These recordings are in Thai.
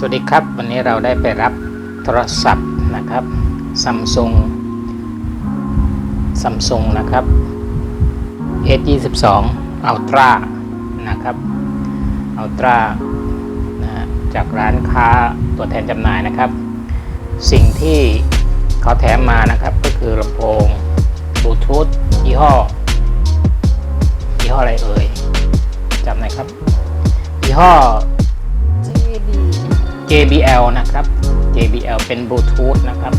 สวัสดีครับ วันนี้เราได้ไปรับโทรศัพท์นะครับซัมซุงซัมซุงนะครับ S22 Ultra นะครับ Ultra นะจากร้านค้าตัวแทนจำหน่ายนะครับ สิ่งที่เขาแถมมานะครับก็คือลำโพงบลูทูธยี่ห้อยี่ห้ออะไรเอ่ยจำหน่อยครับยี่ห้อ JBL นะครับ JBL เป็นบลูทูธนะครับ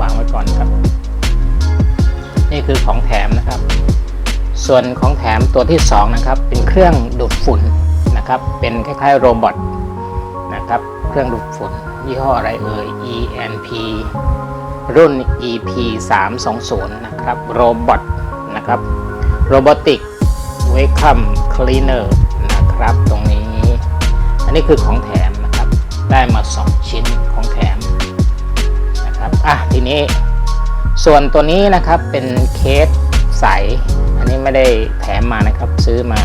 วางไว้ก่อนครับ นี่คือของแถมนะครับ ส่วนของแถมตัวที่ 2 นะครับ เป็นเครื่องดูดฝุ่นนะครับ เป็นคล้ายๆโรบอทนะครับ เครื่องดูดฝุ่น ยี่ห้ออะไรเอ่ย ENP รุ่น EP 3 2 0นะครับ โรบอทนะครับ Robotic Vacuum Cleaner นะครับ ตรงนี้ อันนี้คือของแถม ได้มา 2 ชิ้นของแถมนะครับอะทีนี้ส่วนตัวนี้นะครับเป็นเคสใส อันนี้ไม่ได้แถมมานะครับซื้อมา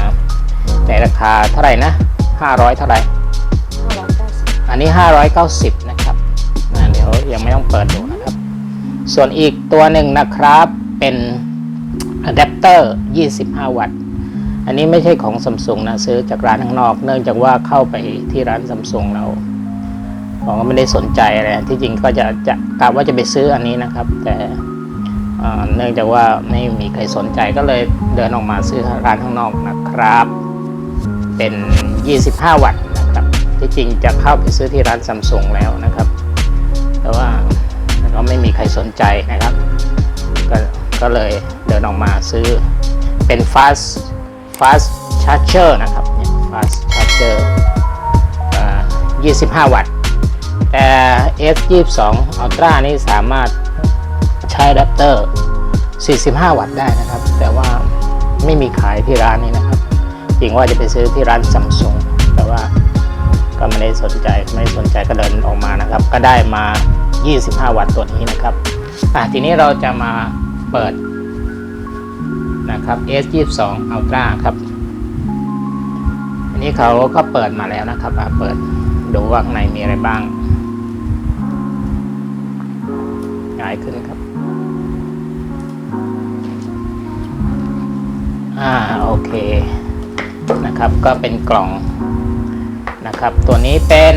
ในราคาเท่าไหร่นะ 500 เท่าไหร่590อันนี้ 590 นะครับนะเดี๋ยวยังไม่ต้องเปิดดูนะครับ ส่วนอีกตัวหนึ่งนะครับเป็นอะแดปเตอร์ 25 วัตต์ อันนี้ไม่ใช่ของซัมซุงนะ ซื้อจากร้านข้างนอก เนื่องจากว่าเข้าไปที่ร้านซัมซุงเรา ผมก็ไม่ได้สนใจอะไรที่จริงก็จะจะกะว่าจะไปซื้ออันนี้นะครับ แต่เนื่องจากว่าไม่มีใครสนใจก็เลยเดินออกมาซื้อร้านข้างนอกนะครับ เป็น 25 วัตต์นะครับที่จริงจะเข้าไปซื้อที่ร้านซัมซุงแล้วนะครับ แต่ว่าก็ไม่มีใครสนใจนะครับก็ก็เลยเดินออกมาซื้อเป็น fast fast charger นะครับ fast charger 25 วัตต์ แต่ S22 Ultra นี่สามารถใช้อะแดปเตอร์ 45 วัตต์ได้นะครับ แต่ว่าไม่มีขายที่ร้านนี้นะครับจริงว่าจะไปซื้อที่ร้านซัมซุงแต่ว่าก็ไม่ได้สนใจไม่ได้สนใจก็เดินออกมานะครับ ก็ได้มา 25 วัตต์ตัวนี้นะครับอะทีนี้เราจะมาเปิดนะครับ S22 Ultra ครับอันนี้เขาก็เปิดมาแล้วนะครับเปิดดูว่าข้างในมีอะไรบ้างายขึ้นครับ อ่าโอเคนะครับก็เป็นกล่องนะครับ ตัวนี้เป็น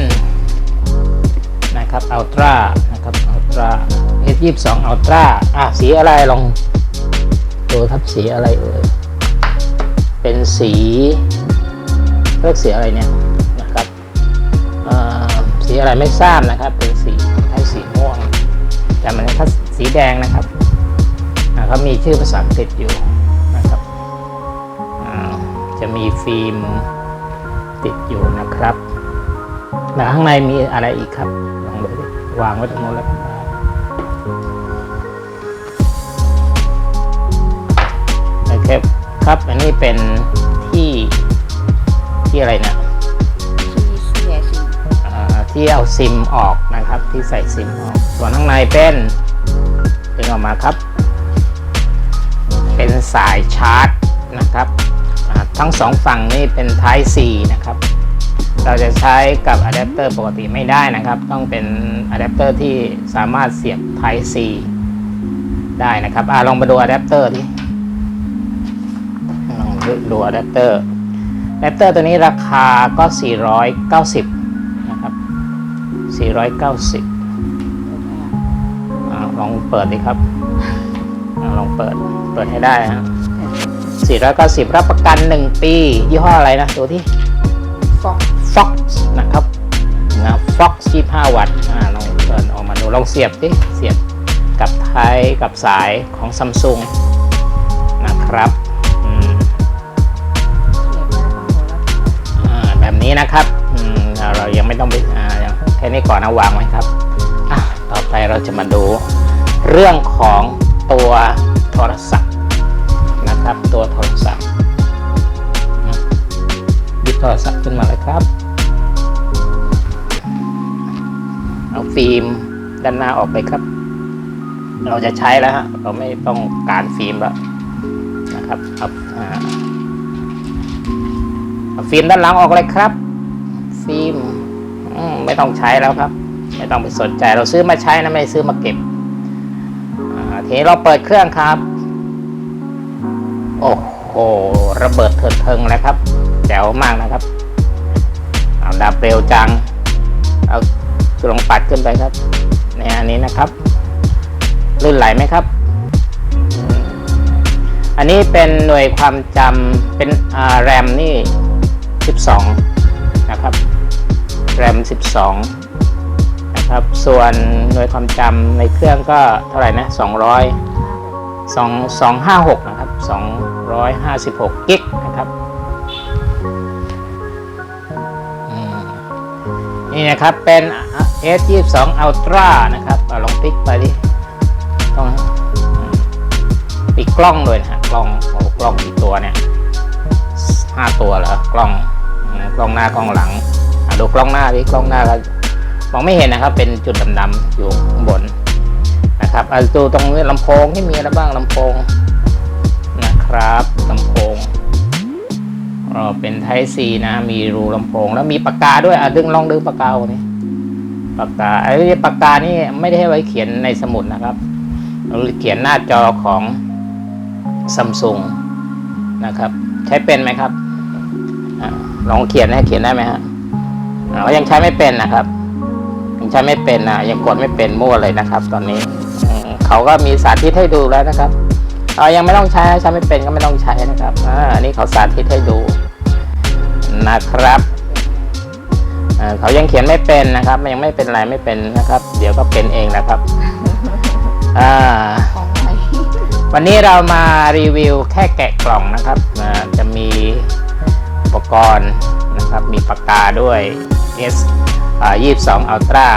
นะครับอัลตร้านะครับอัลตร้า S22 อัลตร้าอะสีอะไรลองดูครับสีอะไรเอ่ยเป็นสีเรียกสีอะไรเนี่ยนะครับเอ่อสีอะไรไม่ทราบนะครับ เป็นสี แต่มันถ้าสีแดงนะครับอ่าเขามีชื่อภาษาอังกฤษอยู่นะครับอ่าจะมีฟิล์มติดอยู่นะครับแล้วข้างในมีอะไรอีกครับลองดูวางไว้ตรงโน้นแล้วนะครับครับอันนี้เป็นที่ที่อะไรนะที่ย ที่เอาซิมออกนะครับ ที่ใส่ซิมออก ส่วนข้างในเป็นดึงออกมาครับ เป็นสายชาร์จนะครับทั้งสองฝั่งนี่เป็น Type C นะครับ เราจะใช้กับอะแดปเตอร์ปกติไม่ได้นะครับ ต้องเป็นอะแดปเตอร์ที่สามารถเสียบ Type C ได้นะครับอ่าลองมาดูอะแดปเตอร์ที่ลองดูอะแดปเตอร์อะแดปเตอร์ตัวนี้ราคาก็ 490นะครับ 490อาลองเปิดดิครับอาลองเปิด เปิดให้ได้ฮะ490 รับประกัน 1 ปี ยี่ห้ออะไรนะดูที่ฟอก Fox นะครับนะ Fox 25 วัตต์อ่าลองเปิดออกมาดูลองเสียบดิเสียบกับไทยกับสายของ Samsung นะครับ นี้ก่อนนะวางไว้ครับอะต่อไปเราจะมาดูเรื่องของตัวโทรศัพท์นะครับตัวโทรศัพท์ยิบโทรศัพท์ขึ้นมาเลยครับเอาฟิล์มด้านหน้าออกไปครับ เราจะใช้แล้วฮะเราไม่ต้องการฟิล์มแล้วนะครับเอาอ่าเอาฟิล์มด้านหลังออกเลยครับ ฟิล์ม ต้องใช้แล้วครับ ไม่ต้องไปสนใจเราซื้อมาใช้นะไม่ซื้อมาเก็บทีนี้เราเปิดเครื่องครับ โอ้โหระเบิดเถิดเทิงแล้วครับแจ๋วมากนะครับเอาดับเร็วจังเอาลงปัดขึ้นไปครับ ในอันนี้นะครับลื่นไหลไหมครับ อันนี้เป็นหน่วยความจำเป็นแรมนี่ 12 นะครับ แรม 12 นะครับ ส่วนหน่วยความจำในเครื่องก็เท่าไหร่นะ 200 2 256 นะครับ 256 กิกนะครับนี่นะครับ เป็น S22 Ultra นะครับอลองพลิกไปดิต้องปิดกล้องด้วยนะกล้องโอ้กล้องกี่ตัวเนี่ยห้าตัวเหรอกล้องกล้องหน้ากล้องหลัง ดูกล้องหน้าดิกล้องหน้าก็มองไม่เห็นนะครับ เป็นจุดดำๆอยู่ข้างบนนะครับอาดูตรงนี้ลำโพงที่มีอะไรบ้างลำโพงนะครับลำโพงเราเป็นไทซีนะ มีรูลำโพง แล้วมีปากกาด้วยอะดึงลองดึงปากกาออกนี่ปากกาไอ้ปากกานี่ไม่ได้ให้ไว้เขียนในสมุดนะครับ เราเขียนหน้าจอของซัมซุงนะครับ ใช้เป็นไหมครับอลองเขียนให้เขียนได้ไหมฮะ ก็ยังใช้ไม่เป็นนะครับยังใช้ไม่เป็นนะยังกดไม่เป็นมั่วเลยนะครับ ตอนนี้เขาก็มีสาธิตให้ดูแล้วนะครับเอายังไม่ต้องใช้ใช้ไม่เป็นก็ไม่ต้องใช้นะครับอ่าอันนี้เขาสาธิตให้ดูนะครับเขายังเขียนไม่เป็นนะครับยังไม่เป็นไรไม่เป็นนะครับ เดี๋ยวก็เป็นเองนะครับอ่าวันนี้เรามารีวิวแค่แกะกล่องนะครับจะมีอุปกรณ์นะครับ มีปากกาด้วย S อ่า22 Ultra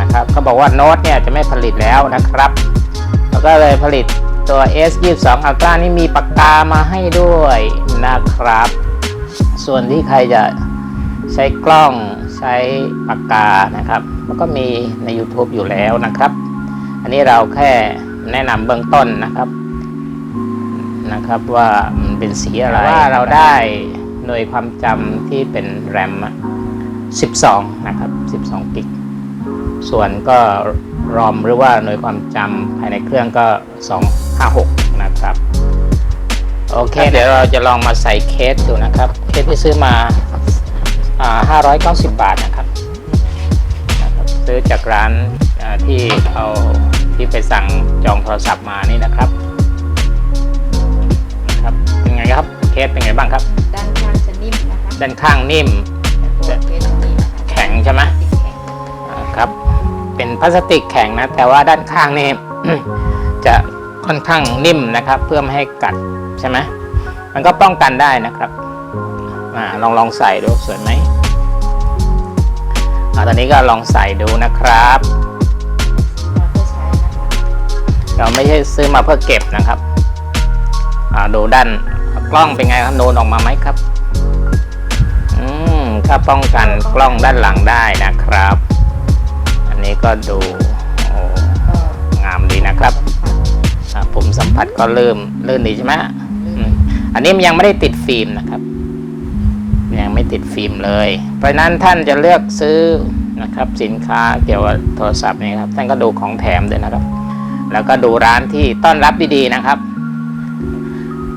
นะครับเขาบอกว่าโน้ตเนี่ยจะไม่ผลิตแล้วนะครับแล้วก็เลยผลิตตัว S 22 Ultra นี่มีปากกามาให้ด้วยนะครับ ส่วนที่ใครจะใช้กล้องใช้ปากกานะครับมันก็มีใน YouTube อยู่แล้วนะครับ อันนี้เราแค่แนะนำเบื้องต้นนะครับนะครับว่ามันเป็นสีอะไรว่าเราได้หน่วยความจำที่เป็นแรมอะ 12 นะครับ 12 กิก ส่วนก็รอมหรือว่าหน่วยความจำภายในเครื่องก็ 256 นะครับ โอเค เดี๋ยวเราจะลองมาใส่เคสดูนะครับ เคสที่ซื้อมาอ่า590 บาทนะครับนะครับ ซื้อจากร้านอ่าที่เอาที่ไปสั่งจองโทรศัพท์มานี่นะครับนะครับเป็นไงครับ เคสเป็นไงบ้างครับ ด้านข้างจะนิ่มนะคะด้านข้างนิ่ม ใช่ไหมครับ เป็นพลาสติกแข็งนะ แต่ว่าด้านข้างนี่ จะค่อนข้างนิ่มนะครับ เพื่อไม่ให้กัดใช่ไหมมันก็ป้องกันได้นะครับอาลองลองใส่ดูสวยไหมอตอนนี้ก็ลองใส่ดูนะครับ เราไม่ใช่ซื้อมาเพื่อเก็บนะครับดูด้านกล้องเป็นไงครับโนนออกมาไหมครับ ถ้าป้องกันกล้องด้านหลังได้นะครับ อันนี้ก็ดูโอ้งามดีนะครับผมสัมผัสก็เริ่มลื่นดีใช่ไหมอันนี้มันยังไม่ได้ติดฟิล์มนะครับ ยังไม่ติดฟิล์มเลย เพราะฉะนั้นท่านจะเลือกซื้อนะครับ สินค้าเกี่ยวกับโทรศัพท์นี่ครับท่านก็ดูของแถมด้วยนะครับ แล้วก็ดูร้านที่ต้อนรับดีๆนะครับ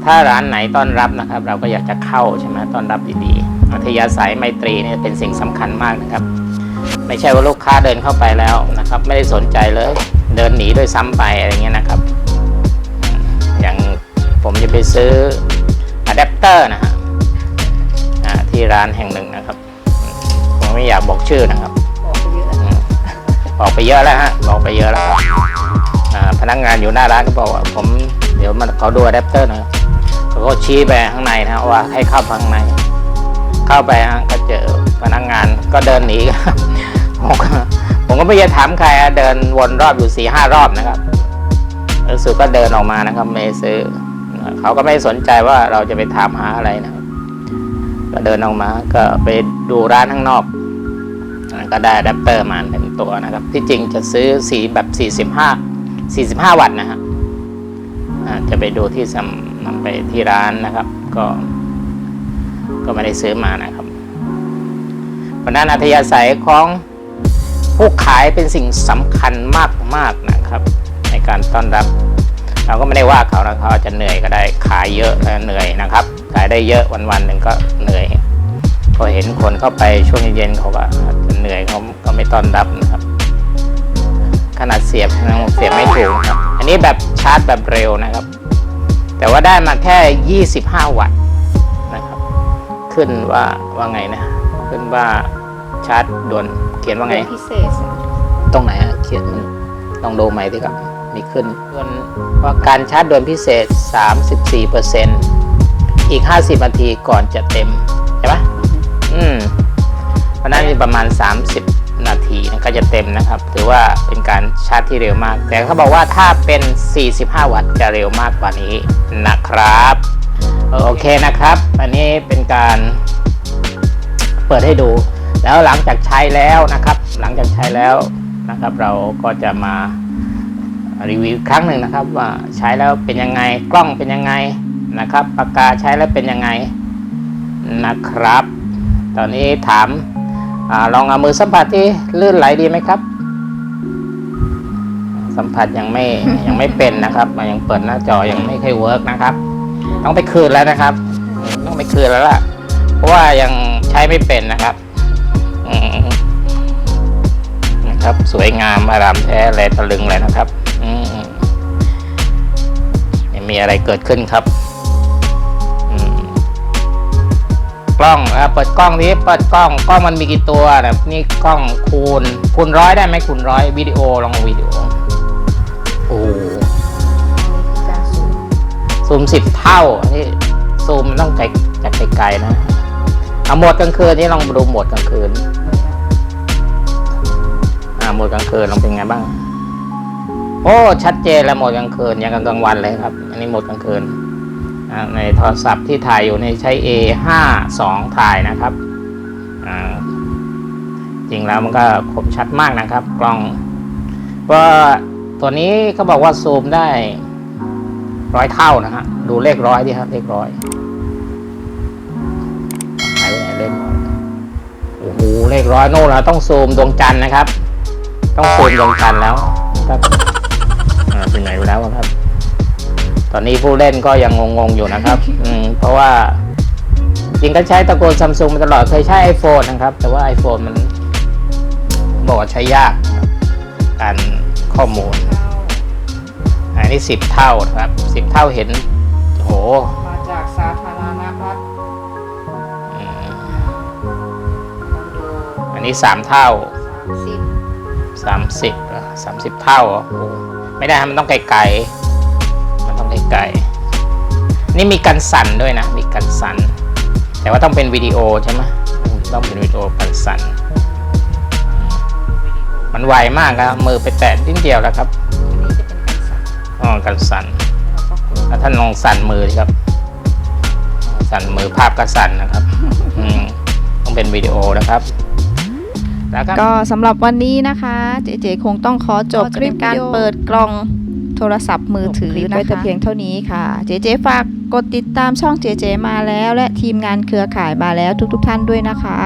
ถ้าร้านไหนต้อนรับนะครับ เราก็อยากจะเข้าใช่ไหมต้อนรับดีๆ อัธยาศัยไมตรีเนี่ยเป็นสิ่งสำคัญมากนะครับ ไม่ใช่ว่าลูกค้าเดินเข้าไปแล้วนะครับ ไม่ได้สนใจเลยเดินหนีด้วยซ้ำไปอะไรเงี้ยนะครับอืมอย่างผมจะไปซื้ออะแดปเตอร์นะฮะอ่าที่ร้านแห่งหนึ่งนะครับอืมผมไม่อยากบอกชื่อนะครับบอกไปเยอะแล้วอืมบอกไปเยอะแล้วฮะบอกไปเยอะแล้วครับอ่าพนักงานอยู่หน้าร้านก็บอกว่าผมเดี๋ยวมันเขาดูอะแดปเตอร์หน่อยเขาก็ชี้ไปข้างในนะว่าให้เข้าไปข้างใน เข้าไปฮะก็เจอพนักงานก็เดินหนีผมก็ผมก็ไม่ได้ถามใครเดินวนรอบอยู่สี่ห้ารอบนะครับแล้สุดก็เดินออกมานะครับไม่ซื้อเขาก็ไม่สนใจว่าเราจะไปถามหาอะไรนะก็เดินออกมา ก็ไปดูร้านข้างนอกก็ได้แดปเตอร์มาเป็นตัวนะครับ ที่จริงจะซื้อสีแบบ 45 45 วัตต์นะฮะจะไปดูที่ซัมนำไปที่ร้านนะครับ ก็ ก็ไม่ได้ซื้อมานะครับเพราะนั้นอัธยาศัยของผู้ขายเป็นสิ่งสำคัญมากๆนะครับ ในการต้อนรับเราก็ไม่ได้ว่าเขานะเขาอาจจะเหนื่อยก็ได้ขายเยอะแล้วเหนื่อยนะครับ ขายได้เยอะวันๆหนึ่งก็เหนื่อยพอเห็นคนเข้าไปช่วงเย็นๆเขาก็อาจะเหนื่อยเขาก็ไม่ต้อนรับนะครับ ขนาดเสียบยังเสียบไม่ถูกครับ อันนี้แบบชาร์จแบบเร็วนะครับ แต่ว่าได้มาแค่ 25 วัตต์นะครับ ขึ้นว่าว่าไงนะ ขึ้นว่าชาร์จด่วนเขียนว่าไง พิเศษอะตรงไหนอะเขียนลองดูใหม่ดีครับมีขึ้นส่วนว่าการชาร์จด่วนพิเศษ 34%อีก 50นาทีก่อนจะเต็ม ใช่ปะอืมเพราะนั้นประมาณ 30 นาทีนะก็จะเต็มนะครับ ถือว่าเป็นการชาร์จที่เร็วมาก แต่เขาบอกว่าถ้าเป็น 45 วัตต์จะเร็วมากกว่านี้นะครับ โอเคนะครับ อันนี้เป็นการเปิดให้ดู แล้วหลังจากใช้แล้วนะครับ หลังจากใช้แล้วนะครับ เราก็จะมารีวิวครั้งหนึ่งนะครับ ว่าใช้แล้วเป็นยังไงกล้องเป็นยังไงนะครับปากกาใช้แล้วเป็นยังไงนะครับ ตอนนี้ถามอลองเอามือสัมผัสที่ลื่นไหลดีไหมครับ สัมผัสยังไม่ยังไม่เป็นนะครับมันยังเปิดหน้าจอยังไม่ค่อยเวิร์กนะครับ ต้องไปคืนแล้วนะครับ ต้องไปคืนแล้วล่ะ เพราะว่ายังใช้ไม่เป็นนะครับนะครับ สวยงามอารามแท้แลตะลึงเลยนะครับอืมไม่มีอะไรเกิดขึ้นครับกล้องอะเปิดกล้องนี้เปิดกล้องกล้องมันมีกี่ตัวนะนี่กล้องคูณคูณร้อยได้ไหมคูณร้อยวิดีโอลองวิดีโอ ซูมสิบเท่าอันนี้ซูมมันต้องไกลจากไกลๆนะเอาโหมดกลางคืนนี่ลองดูโหมดกลางคืนอ่าโหมดกลางคืนลองเป็นไงบ้าง โอ้ชัดเจนแล้วโหมดกลางคืนยังกับกลางวันเลยครับ อันนี้โหมดกลางคืนในโทรศัพท์ที่ถ่ายอยู่ในใช้ A 5 2ถ่ายนะครับอ่าจริงแล้วมันก็คมชัดมากนะครับ กล้องว่าตัวนี้เขาบอกว่าซูมได้ ร้อยเท่านะฮะ ดูเลขร้อยดิครับเลขร้อยหายไปไหนเลขร้อยโอ้โหเลขร้อยโน่นเราต้องซูมดวงจันทร์นะครับ ต้องซูมดวงจันทร์แล้วครับอ่าถึงไหนไปแล้วอะครับ ตอนนี้ผู้เล่นก็ยังงงๆอยู่นะครับ อืมเพราะว่าจริงก็ใช้ตระกูลซัมซุงมาตลอดเคยใช้ iPhone นะครับ แต่ว่า iPhone มันบอกว่าใช้ยากนะครับการข้อมูลเข้า อันนี้สิบเท่านะครับสิบเท่าเห็นโอ้โหมาจากสาธารณรัฐอืมลองดูอันนี้สามเท่าสามสิบสามสิบสามสิบเท่าเหรอโอ้โหไม่ได้มันต้องไกลๆมันต้องไกลๆนี่มีกันสั่นด้วยนะ มีกันสั่นแต่ว่าต้องเป็นวิดีโอใช่ไหมต้องเป็นวิดีโอกันสั่นมันไวมากครับมือไปแตะนิดเดียวแล้วครับ อ๋อกันสั่นแล้วก็กดแล้วท่านลองสั่นมือดิครับ สั่นมือภาพก็สั่นนะครับอืมต้องเป็นวิดีโอนะครับแล้วก็ก็สำหรับวันนี้นะคะ เจเจคงต้องขอจบคลิปการเปิดกล่องโทรศัพท์มือถือไว้แต่เพียงเท่านี้ค่ะ เจเจฝากกดติดตามช่องเจเจมาแล้ว และทีมงานเครือข่ายมาแล้วทุก ๆทท่านด้วยนะคะ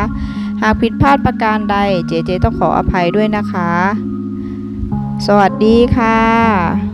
หากผิดพลาดประการใด เจเจต้องขออภัยด้วยนะคะ สวัสดีค่ะ